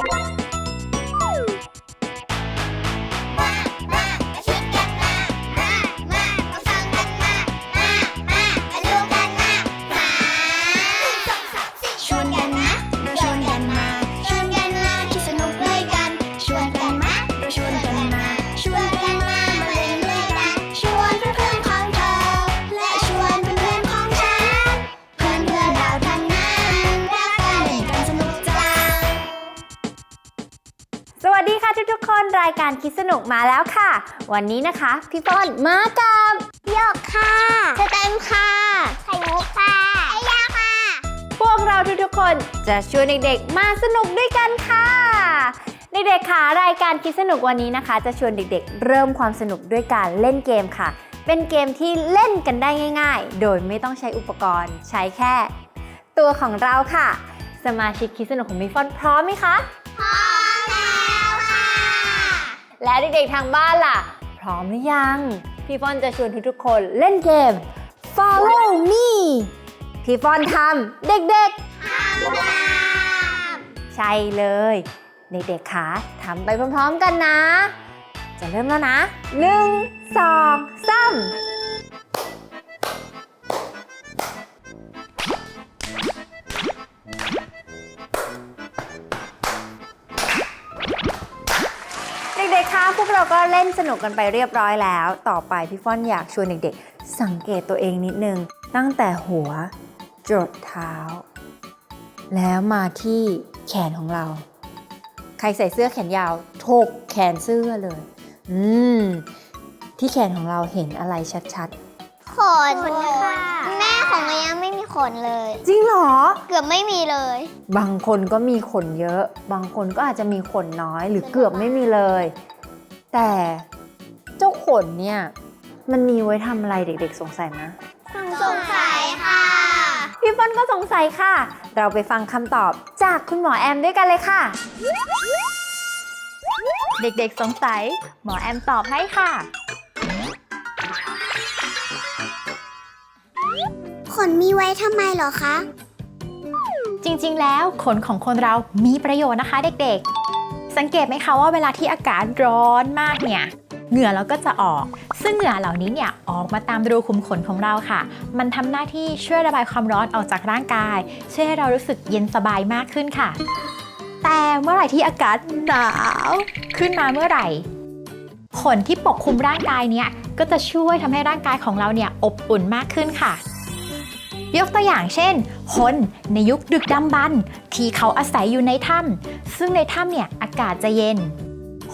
you นุกมาแล้วค่ะ วันนี้นะคะพี่ต้นมากับโยกค่ะสแตมค่ะไข่มุกค่ะไอยาค่ะ พวกเราทุกๆคนจะชวนเด็กๆมาสนุกด้วยกันค่ะ เด็กๆค่ะรายการคิดสนุกวันนี้นะคะ จะชวนเด็กๆ เริ่มความสนุกด้วยการเล่นเกมค่ะ เป็นเกมที่เล่นกันได้ง่าย ๆ โดยไม่ต้องใช้อุปกรณ์ ใช้แค่ ตัวของเราค่ะ สมาชิกคิดสนุกของมิฟอนพร้อมไหมคะพร้อมแล้วค่ะ และเด็กๆทางบ้านล่ะ พร้อมหรือยัง พี่ฟอนจะชวนทุกๆคนเล่นเกม Follow me พี่ฟอนทำเด็กๆ ใช่เลย เด็กๆคะทำไปพร้อมๆกันนะ จะเริ่มแล้วนะ1 2 3 เราก็เล่นสนุกกันไปเรียบร้อยแล้ว ต่อไปพี่ฟ่อนอยากชวนเด็กๆ สังเกตตัวเองนิดนึง ตั้งแต่หัวจรดเท้า แล้วมาที่แขนของเรา ใครใส่เสื้อแขนยาวถกแขนเสื้อเลย อืม ที่แขนของเราเห็นอะไรชัดขนค่ะแม่ของเมยังไม่มีขนเลย ๆ จริงเหรอ เกือบไม่มีเลย บางคนก็มีขนเยอะ บางคนก็อาจจะมีขนน้อย หรือเกือบไม่มีเลย แต่เจ้าขนเนี่ย มันมีไว้ทำอะไรเด็กๆ สงสัยไหมสงสัยค่ะ พี่ฟอนก็สงสัยค่ะ เราไปฟังคำตอบจากคุณหมอแอมด้วยกันเลยค่ะ เด็กๆสงสัย หมอแอมตอบให้ค่ะ ขนมีไว้ทำไมเหรอคะ จริงๆ แล้วขนของคนเรามีประโยชน์นะคะเด็กๆ สังเกตไหมคะว่าเวลาที่อากาศร้อนมากเนี่ยเหงื่อเราก็จะออก ซึ่งเหงื่อเหล่านี้เนี่ยออกมาตามรูขุมขนของเราค่ะ มันทำหน้าที่ช่วยระบายความร้อนออกจากร่างกาย ช่วยให้เรารู้สึกเย็นสบายมากขึ้นค่ะ แต่เมื่อไหร่ที่อากาศหนาวขึ้นมาเมื่อไหร่ ขนที่ปกคลุมร่างกายเนี่ยก็จะช่วยทำให้ร่างกายของเราเนี่ยอบอุ่นมากขึ้นค่ะ ยกตัวอย่างเช่น คนในยุคดึกดำบรรพ์ที่เขาอาศัยอยู่ในถ้ำซึ่งในถ้ำเนี่ยอากาศจะเย็น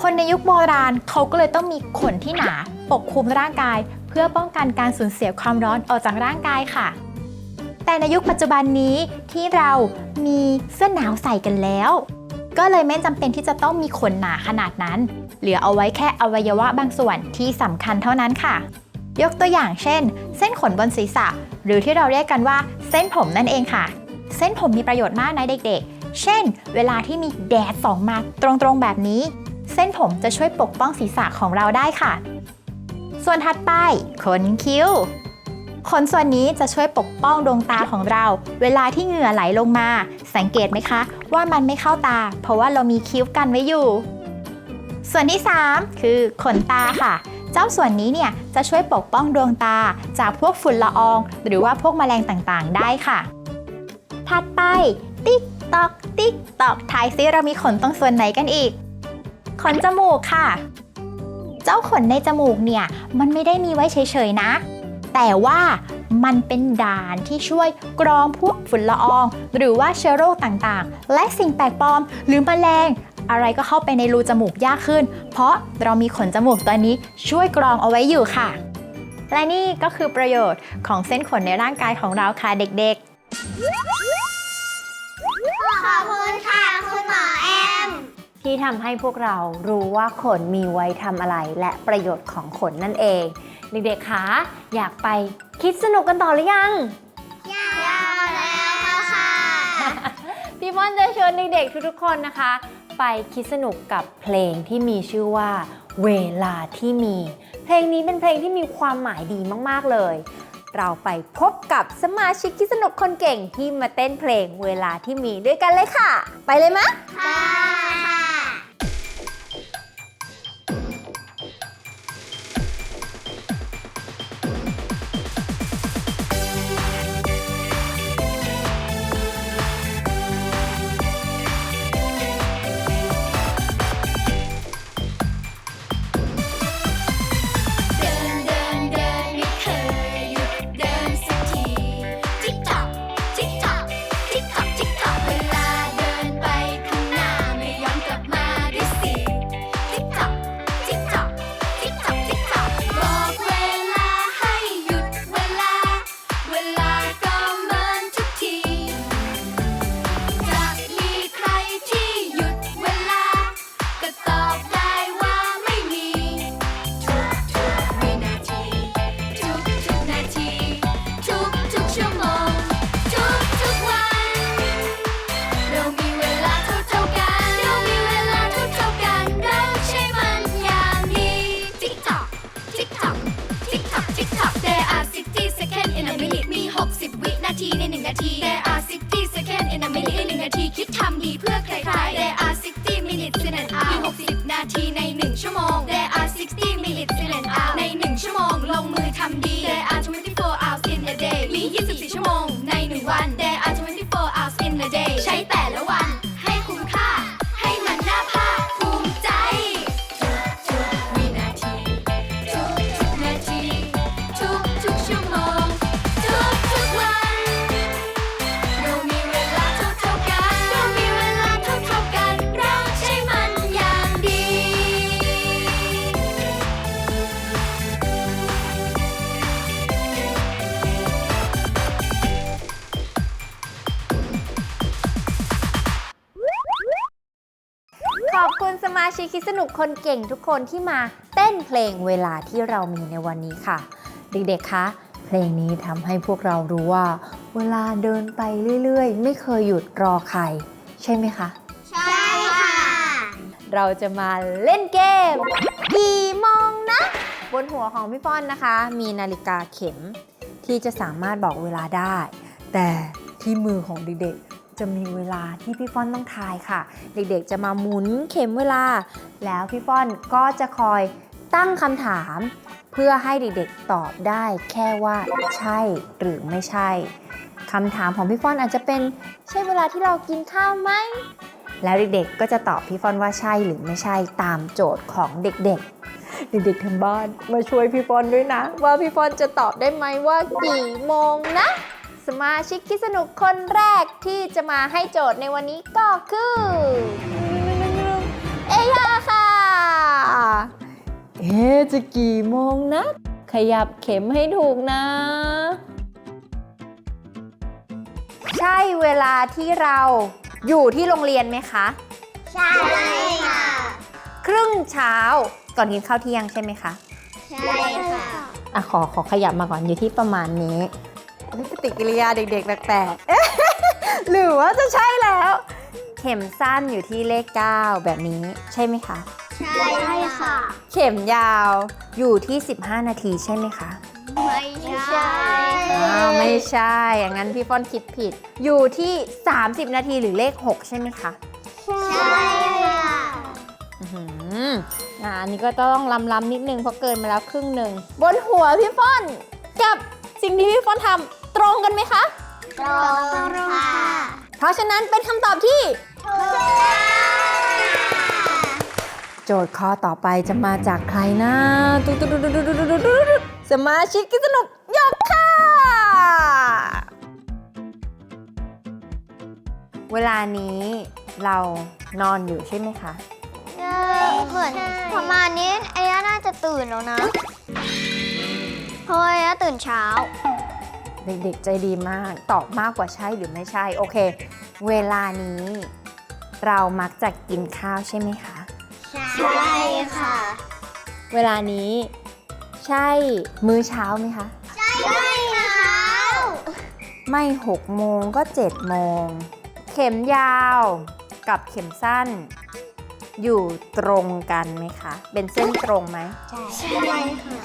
คนในยุคโบราณเขาก็เลยต้องมีขนที่หนาปกคลุมร่างกาย เพื่อป้องกันการสูญเสียความร้อนออกจากร่างกายค่ะ แต่ในยุคปัจจุบันนี้ที่เรามีเสื้อหนาวใส่กันแล้ว ก็เลยไม่จำเป็นที่จะต้องมีขนหนาขนาดนั้น เหลือเอาไว้แค่อวัยวะบางส่วนที่สำคัญเท่านั้นค่ะ ยกตัวอย่างเช่น เส้นขนบนศีรษะ หรือที่เราเรียกกันว่าเส้นผมนั่นเองค่ะ เส้นผมมีประโยชน์มากนะเด็กๆ เช่น เวลาที่มีแดดส่องมาตรงๆแบบนี้ เส้นผมจะช่วยปกป้องศีรษะของเราได้ค่ะ ส่วนถัดไปขนคิ้วขนส่วนนี้จะช่วยปกป้องดวงตาของเรา เวลาที่เหงื่อไหลลงมา สังเกตไหมคะ ว่ามันไม่เข้าตา เพราะว่าเรามีคิ้วกันไว้อยู่ ส่วนที่ 3 คือขนตาค่ะ เจ้าส่วนนี้เนี่ยจะช่วยปกป้องดวงตา จากพวกฝุ่นละออง หรือว่าพวกแมลงต่างๆ ได้ค่ะ ถัดไป ติ๊กตอก ติ๊กตอกทายซิเรามีขนตรงส่วนไหนกันอีก ขนจมูกค่ะ เจ้าขนในจมูกเนี่ยมันไม่ได้มีไว้เฉยๆนะ แต่ว่ามันเป็นด่านที่ช่วยกรองพวกฝุ่นละออง หรือว่าเชื้อโรคต่างๆ และสิ่งแปลกปลอม หรือแมลง อะไรก็เข้าไปในรูจมูกยากขึ้น เพราะเรามีขนจมูกตัวนี้ช่วยกรองเอาไว้อยู่ค่ะ และนี่ก็คือประโยชน์ของเส้นขนในร่างกายของเราค่ะเด็กๆ ขอบคุณค่ะคุณหมอแอม ที่ทำให้พวกเรารู้ว่าขนมีไว้ทำอะไร และประโยชน์ของขนนั่นเอง เด็กๆคะอยากไปคิดสนุกกันต่อหรือยังยาวแล้วค่ะพี่ม่อนจะชวนเด็กๆทุกๆคนนะคะ ไปคิดสนุกกับเพลงที่มีชื่อว่า เวลาที่มี เพลงนี้เป็นเพลงที่มีความหมายดีมากๆเลย เราไปพบกับสมาชิกคิดสนุกคนเก่งที่มาเต้นเพลงเวลาที่มีด้วยกันเลยค่ะ ไปเลยมะค่ะ ชิกคิดสนุกคนเก่งทุกคนที่มาเต้นเพลงเวลาที่เรามีในวันนี้ค่ะ เด็กๆคะเพลงนี้ทำให้พวกเรารู้ว่า เวลาเดินไปเรื่อยๆ ไม่เคยหยุดรอใคร ใช่ไหมคะ ใช่ค่ะ เราจะมาเล่นเกมกี่โมงนะ บนหัวของพี่ฟ้อนนะคะ มีนาฬิกาเข็มที่จะสามารถบอกเวลาได้ แต่ที่มือของเด็กๆ จะมีเวลาที่พี่ฟ้อนต้องทายค่ะ เด็กๆจะมาหมุนเข็มเวลา แล้วพี่ฟ้อนก็จะคอยตั้งคำถาม เพื่อให้เด็กๆตอบได้แค่ว่าใช่หรือไม่ใช่คำถามของพี่ฟ้อนอาจจะเป็นใช่เวลาที่เรากินข้าวไหมแล้วเด็กๆก็จะตอบพี่ฟอนว่าใช่หรือไม่ใช่ตามโจทย์ของเด็กๆ เด็กๆทางบ้านมาช่วยพี่ฟอนด้วยนะ ว่าพี่ฟอนจะตอบได้ไหมว่ากี่โมงนะ สมาชิกคิดสนุกคนแรกที่จะมาให้โจทย์ในวันนี้ก็คือ เอยาค่ะ เอ๊ะจะกี่โมงนะ ขยับเข็มให้ถูกนะ ใช่เวลาที่เราอยู่ที่โรงเรียนไหมคะ ใช่ค่ะ ครึ่งเช้าก่อนกินข้าวเที่ยงใช่ไหมคะ ใช่ค่ะ อะขอขอขยับมาก่อนอยู่ที่ประมาณนี้นี่ ปฏิกิริยาเด็กๆ แปลกๆเอ๊ะหรือว่าจะใช่แล้ว เข็มสั้นอยู่ที่เลข 9 แบบนี้ใช่ไหมคะ ใช่ค่ะ เข็มยาวอยู่ที่ 15 นาทีใช่ไหมคะ ไม่ใช่อ้าวไม่ใช่ อย่างนั้นพี่ฟอนคิดผิด อยู่ที่ 30 นาทีหรือเลข 6 ใช่ไหมคะ ใช่ค่ะอื้อหืออ่าอันนี้ก็ต้องลำลำๆนิดนึงเพราะเกินมาแล้วครึ่งหนึ่งบนหัวพี่ฟ้อนกับสิ่งที่พี่ฟ้อนทำ ตรงกันไหมคะ ตรงค่ะ เพราะฉะนั้นเป็นคำตอบที่ โจทย์ข้อต่อไปจะมาจากใครนะตุ๊ดตุ๊ดตุ๊ดตุ๊ดตุ๊ดตุ๊ดตุ๊ดสมาชิกกิจสนุกยกค่ะ เวลานี้เรานอนอยู่ใช่ไหมคะ เหมือนประมาณนี้ไอ้ย่าน่าจะตื่นแล้วนะ เพราะไอ้ย่าตื่นเช้า เด็กๆใจดีมาก ตอบมากกว่าใช่หรือไม่ใช่ โอเค เวลานี้เรามักจะกินข้าวใช่ไหมคะ ใช่ค่ะ เวลานี้ใช่มื้อเช้าไหมคะ ใช่ค่ะ ไม่6โมงก็7โมง เข็มยาวกับเข็มสั้น อยู่ตรงกันไหมคะ เป็นเส้นตรงไหม ใช่ค่ะ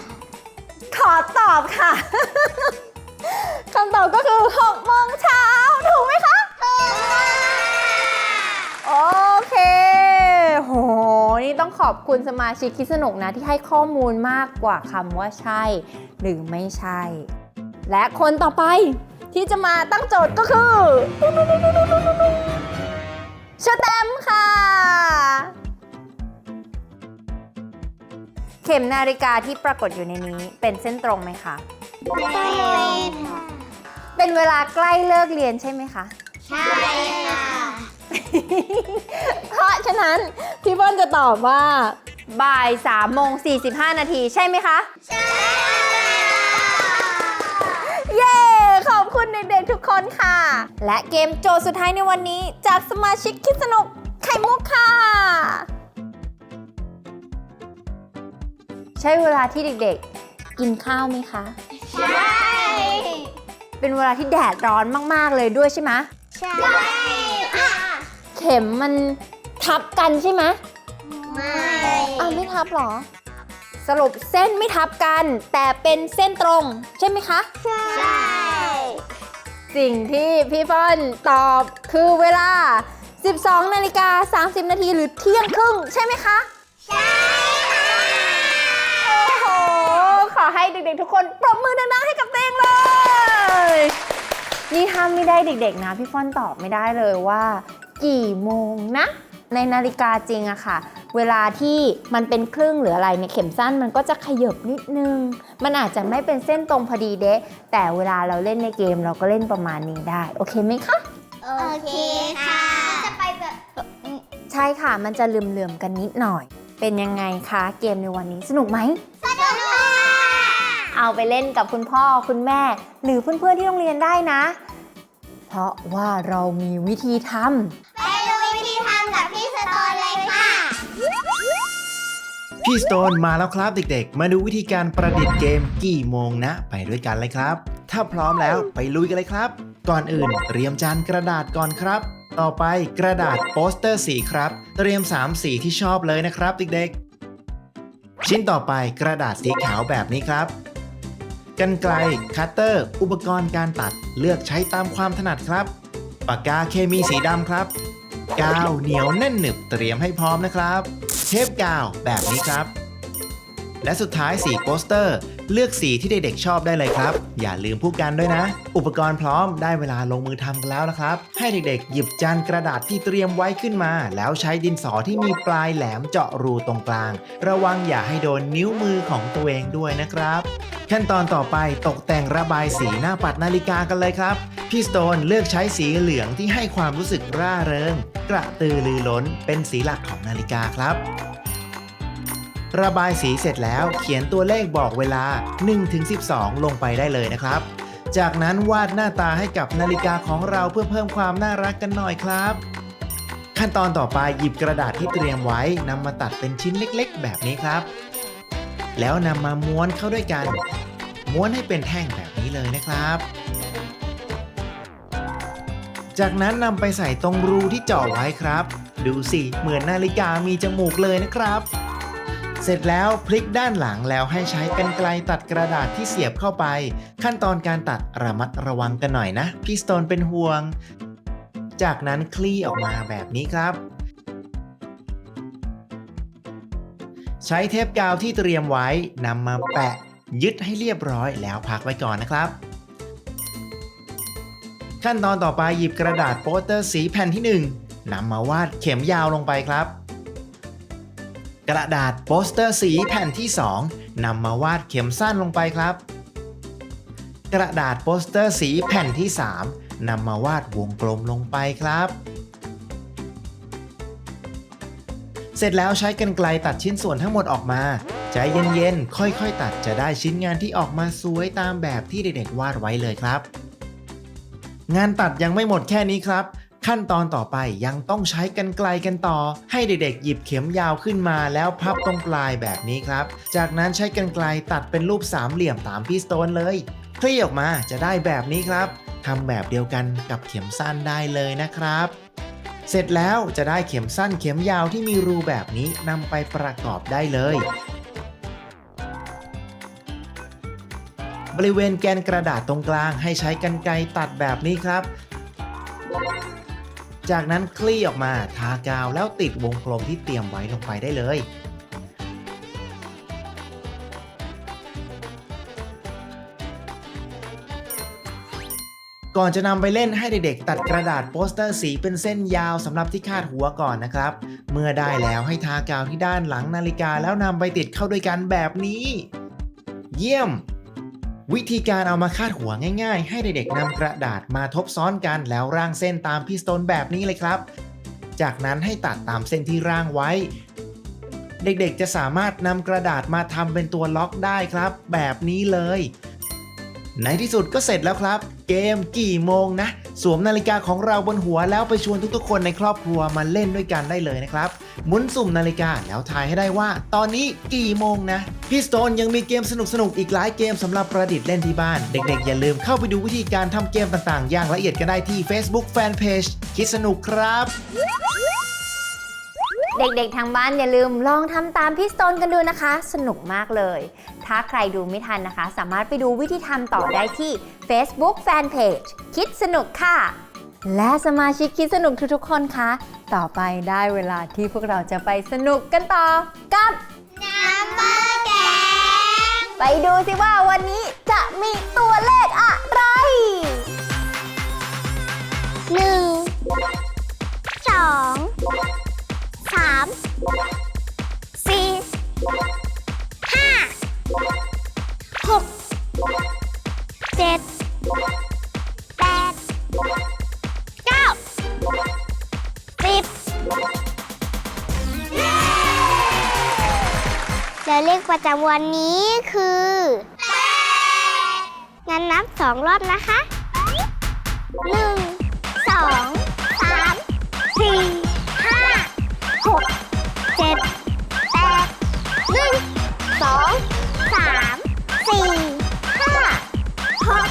ขอตอบค่ะ คำตอบก็คือ6โมงเช้าถูกไหมคะ โอเค โห นี่ต้องขอบคุณสมาชิกคิดสนุกนะ ที่ให้ข้อมูลมากกว่าคำว่าใช่ หรือไม่ใช่ และคนต่อไปที่จะมาตั้งโจทย์ก็คือชแตมค่ะ เข็มนาฬิกาที่ปรากฏอยู่ในนี้เป็นเส้นตรงไหมคะ ใช่ค่ะ เป็นเวลาใกล้เลิกเรียนใช่ไหมคะ ใช่ค่ะ เพราะฉะนั้นพี่บอลจะตอบว่าบ่าย3โมง45นาทีใช่ไหมคะ ใช่เย้ ขอบคุณเด็กๆทุกคนค่ะ และเกมโจทย์สุดท้ายในวันนี้จากสมาชิกคิดสนุกไข่มุกค่ะ ใช่เวลาที่เด็กๆ กินข้าวไหมคะ ใช่ เป็นเวลาที่แดดร้อนมาก ๆ เลยด้วยใช่ไหมใช่ค่ะเข็มมันทับกันใช่ไหมไม่อ้าวไม่ทับเหรอ สรุปเส้นไม่ทับกัน แต่เป็นเส้นตรงใช่ไหมคะ ใช่ สิ่งที่พี่ฟอนตอบคือเวลา 12 นาฬิกา 30 นาทีหรือเที่ยงครึ่งใช่ไหมคะ ใช่ค่ะ โอ้โห ขอ ให้เด็กๆทุกคนปรบมือดังๆให้กับตัวเองเลย นี่ถ้าไม่ได้เด็กๆนะพี่ฟอนตอบไม่ได้เลยว่า กี่โมงนะ ในนาฬิกาจริงอะค่ะ เวลาที่มันเป็นครึ่งหรืออะไรเนี่ยเข็มสั้นมันก็จะขยบนิดนึง มันอาจจะไม่เป็นเส้นตรงพอดีเดะแต่เวลาเราเล่นในเกมเราก็เล่นประมาณนี้ได้ โอเคไหมคะโอเคค่ะ จะไปแบบใช่ค่ะ มันจะเหลื่อมๆกันนิดหน่อย เป็นยังไงคะ เกมในวันนี้สนุกไหมสนุกค่ะ เอาไปเล่นกับคุณพ่อคุณแม่ หรือเพื่อนๆที่โรงเรียนได้นะ เพราะว่าเรามีวิธีทำไปดูวิธีทำกับพี่สโตนเลยค่ะ พี่สโตนมาแล้วครับเด็กๆ มาดูวิธีการประดิษฐ์เกมกี่โมงนะ ไปด้วยกันเลยครับ ถ้าพร้อมแล้วไปลุยกันเลยครับ ก่อนอื่นเตรียมจานกระดาษก่อนครับ ต่อไปกระดาษโปสเตอร์สีครับ เตรียม 3 สีที่ชอบเลยนะครับเด็กๆ ชิ้นต่อไปกระดาษสีขาวแบบนี้ครับ กันไกล คัตเตอร์ อุปกรณ์การตัดเลือกใช้ตามความถนัดครับ ปากกาเคมีสีดำครับ กาวเหนียวแน่นหนึบเตรียมให้พร้อมนะครับ เทปกาวแบบนี้ครับ และสุดท้ายสีโปสเตอร์ เลือกสีที่เด็กๆชอบได้เลยครับ อย่าลืมผู้กันด้วยนะ อุปกรณ์พร้อมได้เวลาลงมือทำกันแล้วนะครับ ให้เด็กๆ หยิบจานกระดาษที่เตรียมไว้ขึ้นมา แล้วใช้ดินสอที่มีปลายแหลมเจาะรูตรงกลาง ระวังอย่าให้โดนนิ้วมือของตัวเองด้วยนะครับขั้นตอนต่อไปตกแต่งระบายสีหน้าปัดนาฬิกากันเลยครับ พี่สโตนเลือกใช้สีเหลืองที่ให้ความรู้สึกร่าเริง กระตือรือร้นเป็นสีหลักของนาฬิกาครับ ระบายสีเสร็จแล้วเขียนตัวเลขบอกเวลา 1-12 ลงไปได้เลยนะครับ จากนั้นวาดหน้าตาให้กับนาฬิกาของเราเพื่อเพิ่มความน่ารักกันหน่อยครับ ขั้นตอนต่อไปหยิบกระดาษที่เตรียมไว้นำมาตัดเป็นชิ้นเล็กๆ แบบนี้ครับ แล้วนำมาม้วนเข้าด้วยกัน ม้วนให้เป็นแท่งแบบนี้เลยนะครับจากนั้นนำไปใส่ตรงรูที่เจาะไว้ครับ ดูสิ เหมือนนาฬิกามีจมูกเลยนะครับ เสร็จแล้วพลิกด้านหลังแล้วให้ใช้กรรไกรตัดกระดาษที่เสียบเข้าไป ขั้นตอนการตัดระมัดระวังกันหน่อยนะ พี่สโตนเป็นห่วง จากนั้นคลี่ออกมาแบบนี้ครับ ใช้เทปกาวที่เตรียมไว้นำมาแปะยึดให้เรียบร้อยแล้วพักไว้ก่อนนะครับ ขั้นตอนต่อไปหยิบกระดาษโปสเตอร์สีแผ่นที่ 1นำมาวาดเข็มยาวลงไปครับ กระดาษโปสเตอร์สีแผ่นที่2นำมาวาดเข็มสั้นลงไปครับ กระดาษโปสเตอร์สีแผ่นที่3นำมาวาดวงกลมลงไปครับ เสร็จแล้วใช้กรรไกรตัดชิ้นส่วนทั้งหมดออกมา ใจเย็นๆ ค่อยๆ ตัดจะได้ชิ้นงานที่ออกมาสวยตามแบบที่เด็กๆวาดไว้เลยครับ งานตัดยังไม่หมดแค่นี้ครับ ขั้นตอนต่อไปยังต้องใช้กันไกลกันต่อ ให้เด็กๆ หยิบเข็มยาวขึ้นมาแล้วพับตรงปลายแบบนี้ครับ จากนั้นใช้กันไกลตัดเป็นรูปสามเหลี่ยมตามพี่สโตนเลยคลี่ออกมาจะได้แบบนี้ครับทำแบบเดียวกันกับเข็มสั้นได้เลยนะครับ เสร็จแล้วจะได้เข็มสั้นเข็มยาวที่มีรูแบบนี้นำไปประกอบได้เลย บริเวณแกนกระดาษตรงกลางให้ใช้กรรไกรตัดแบบนี้ครับ จากนั้นคลี่ออกมาทากาวแล้วติดวงกลมที่เตรียมไว้ลงไปได้เลย ก่อนจะนำไปเล่นให้เด็กๆ ตัดกระดาษโปสเตอร์สีเป็นเส้นยาวสำหรับที่คาดหัวก่อนนะครับ เมื่อได้แล้วให้ทากาวที่ด้านหลังนาฬิกาแล้วนำไปติดเข้าด้วยกันแบบนี้ เยี่ยม วิธีการเอามาคาดหัวง่ายๆ ให้เด็กๆนำกระดาษมาทบซ้อนกันแล้วร่างเส้นตามพิสโตนแบบนี้เลยครับ จากนั้นให้ตัดตามเส้นที่ร่างไว้ เด็กๆจะสามารถนำกระดาษมาทำเป็นตัวล็อกได้ครับ แบบนี้เลย ในที่สุดก็เสร็จแล้วครับ เกมกี่โมงนะ สวมนาฬิกาของเราบนหัวแล้วไปชวนทุกๆคนในครอบครัวมาเล่นด้วยกันได้เลยนะครับ หมุนสุ่มนาฬิกาแล้วทายให้ได้ว่า ตอนนี้กี่โมงนะพี่สโตนยังมีเกมสนุกๆอีกหลายเกมสำหรับประดิษฐ์เล่นที่บ้าน เด็กๆ อย่าลืมเข้าไปดูวิธีการทำเกมต่างๆ อย่างละเอียดกันได้ที่ Facebook Fanpage คิดสนุกครับ เด็กๆ ทางบ้านอย่าลืมลองทำตามพี่สโตนกันดูนะคะ สนุกมากเลย ถ้าใครดูไม่ทันนะคะ สามารถไปดูวิธีทำต่อได้ที่ Facebook Fanpage คิดสนุกค่ะ และสมาชิกคิดสนุกทุกๆคนคะ ต่อไปได้เวลาที่พวกเราจะไปสนุกกันต่อกับน้ำมะแกงไปดูสิว่าวันนี้จะมีตัวเลขอะไรหนึ่งสองสาม และเลขประจำวันนี้คือแปงั้นนับสองรอบนะคะหนึ่งสองสามสี่ห้าหกเจ็ดแปดหนึ่งสองสามสี่ห้าหก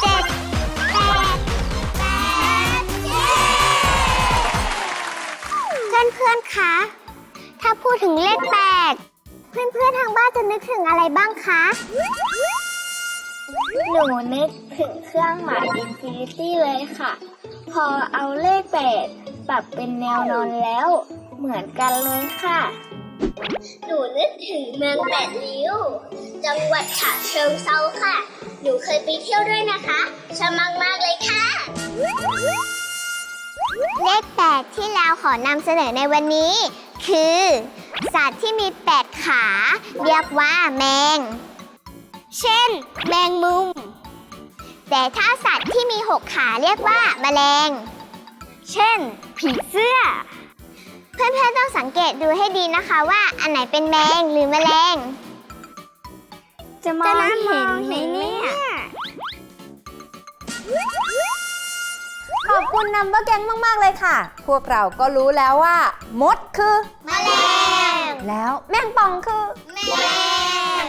เจ็ดแปดแปดเพื่อนเพื่อนคะ ถ้าพูดถึงเลขแปด เพื่อนๆทางบ้านจะนึกถึงอะไรบ้างคะ หนูนึกถึงเครื่องหมายอินฟินิตี้เลยค่ะ พอเอาเลขแปดปรับเป็นแนวนอนแล้ว เหมือนกันเลยค่ะ หนูนึกถึงเมืองแปดริ้ว จังหวัดฉะเชิงเซาค่ะ หนูเคยไปเที่ยวด้วยนะคะชอบมากๆเลยค่ะ เลขแปดที่เราขอนำเสนอในวันนี้ คือ สัตว์ที่มีแปดขา เรียกว่าแมง เช่น แมงมุม แต่ถ้าสัตว์ที่มีหกขาเรียกว่าแมลง เช่น ผีเสื้อ เพื่อนๆต้องสังเกตดูให้ดีนะคะว่าอันไหนเป็นแมงหรือแมลง จะมองเห็นไหมเนี่ย ขอบคุณนัมเบอร์แกงมาก ๆ เลยค่ะ พวกเราก็รู้แล้วว่า มดคือแมลง แล้วแมงป่องคือแมลง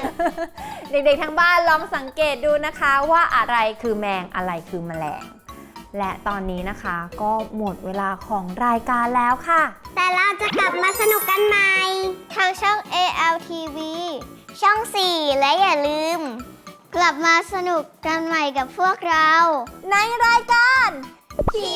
เด็กๆทั้งบ้านลองสังเกตดูนะคะว่าอะไรคือแมงอะไรคือแมลง และตอนนี้นะคะก็หมดเวลาของรายการแล้วค่ะ แต่เราจะกลับมาสนุกกันใหม่ ทางช่อง ALTV ช่อง 4 และอย่าลืม กลับมาสนุกกันใหม่กับพวกเรา ในรายการ ผี